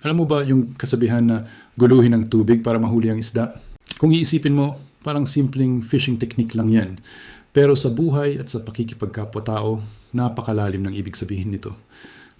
Alam mo ba yung kasabihan na guluhin ng tubig para mahuli ang isda? Kung iisipin mo, parang simpleng fishing technique lang yan. Pero sa buhay at sa pakikipagkapwa-tao, napakalalim ng ibig sabihin nito.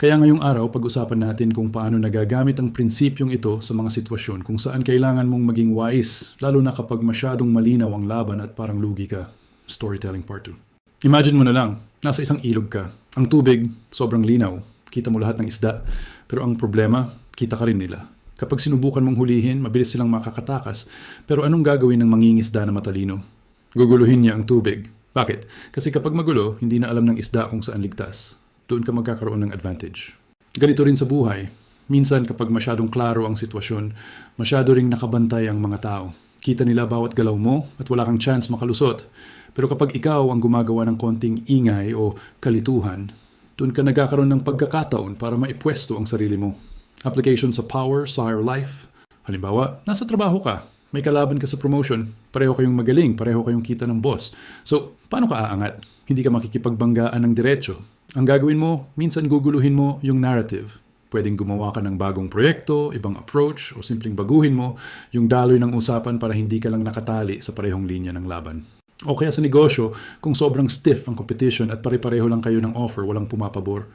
Kaya ngayong araw, pag-usapan natin kung paano nagagamit ang prinsipyong ito sa mga sitwasyon kung saan kailangan mong maging wise, lalo na kapag masyadong malinaw ang laban at parang lugi ka. Storytelling part 2. Imagine mo na lang, nasa isang ilog ka. Ang tubig, sobrang linaw. Kita mo lahat ng isda. Pero ang problema, kita ka rin nila. Kapag sinubukan mong hulihin, mabilis silang makakatakas. Pero anong gagawin ng mangingisda na matalino? Guguluhin niya ang tubig. Bakit? Kasi kapag magulo, hindi na alam ng isda kung saan ligtas. Doon ka magkakaroon ng advantage. Ganito rin sa buhay. Minsan kapag masyadong klaro ang sitwasyon, masyado ring nakabantay ang mga tao. Kita nila bawat galaw mo at wala kang chance makalusot. Pero kapag ikaw ang gumagawa ng konting ingay o kalituhan, doon ka nagkakaroon ng pagkakataon para maipwesto ang sarili mo. Application sa power, sa higher life. Halimbawa, nasa trabaho ka, may kalaban ka sa promotion, pareho kayong magaling, pareho kayong kita ng boss. So, paano ka aangat? Hindi ka makikipagbanggaan ng diretsyo. Ang gagawin mo, minsan guguluhin mo yung narrative. Pwedeng gumawa ka ng bagong proyekto, ibang approach, o simpleng baguhin mo yung daloy ng usapan para hindi ka lang nakatali sa parehong linya ng laban. O kaya sa negosyo, kung sobrang stiff ang competition at pare-pareho lang kayo ng offer, walang pumapabor.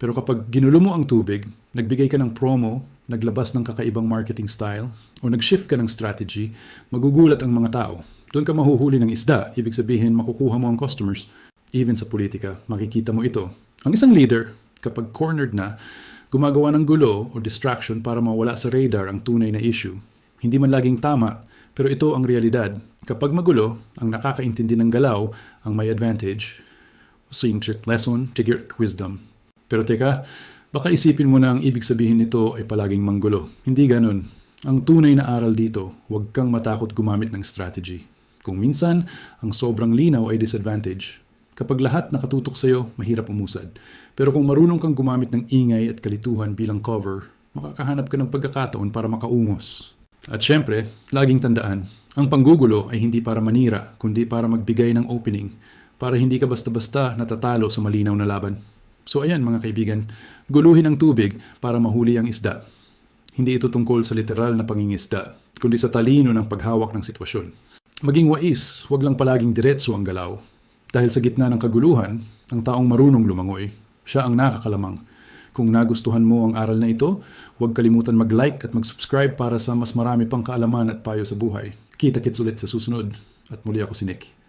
Pero kapag ginulo mo ang tubig, nagbigay ka ng promo, naglabas ng kakaibang marketing style, o nag-shift ka ng strategy, magugulat ang mga tao. Doon ka mahuhuli ng isda, ibig sabihin makukuha mo ang customers. Even sa politika, makikita mo ito. Ang isang leader, kapag cornered na, gumagawa ng gulo o distraction para mawala sa radar ang tunay na issue. Hindi man laging tama, pero ito ang realidad. Kapag magulo, ang nakakaintindi ng galaw ang may advantage. Trick lesson, trigger wisdom. Pero teka, baka isipin mo na ang ibig sabihin nito ay palaging manggulo. Hindi ganun. Ang tunay na aral dito, huwag kang matakot gumamit ng strategy. Kung minsan, ang sobrang linaw ay disadvantage. Kapag lahat nakatutok sa'yo, mahirap umusad. Pero kung marunong kang gumamit ng ingay at kalituhan bilang cover, makakahanap ka ng pagkakataon para makaungos. At syempre, laging tandaan, ang panggugulo ay hindi para manira, kundi para magbigay ng opening, para hindi ka basta-basta natatalo sa malinaw na laban. So ayan mga kaibigan, guluhin ang tubig para mahuli ang isda. Hindi ito tungkol sa literal na pangingisda, kundi sa talino ng paghawak ng sitwasyon. Maging wais, huwag lang palaging diretso ang galaw. Dahil sa gitna ng kaguluhan, ang taong marunong lumangoy, siya ang nakakalamang. Kung nagustuhan mo ang aral na ito, huwag kalimutan mag-like at mag-subscribe para sa mas marami pang kaalaman at payo sa buhay. Kita-kits ulit sa susunod. At muli ako si Nick.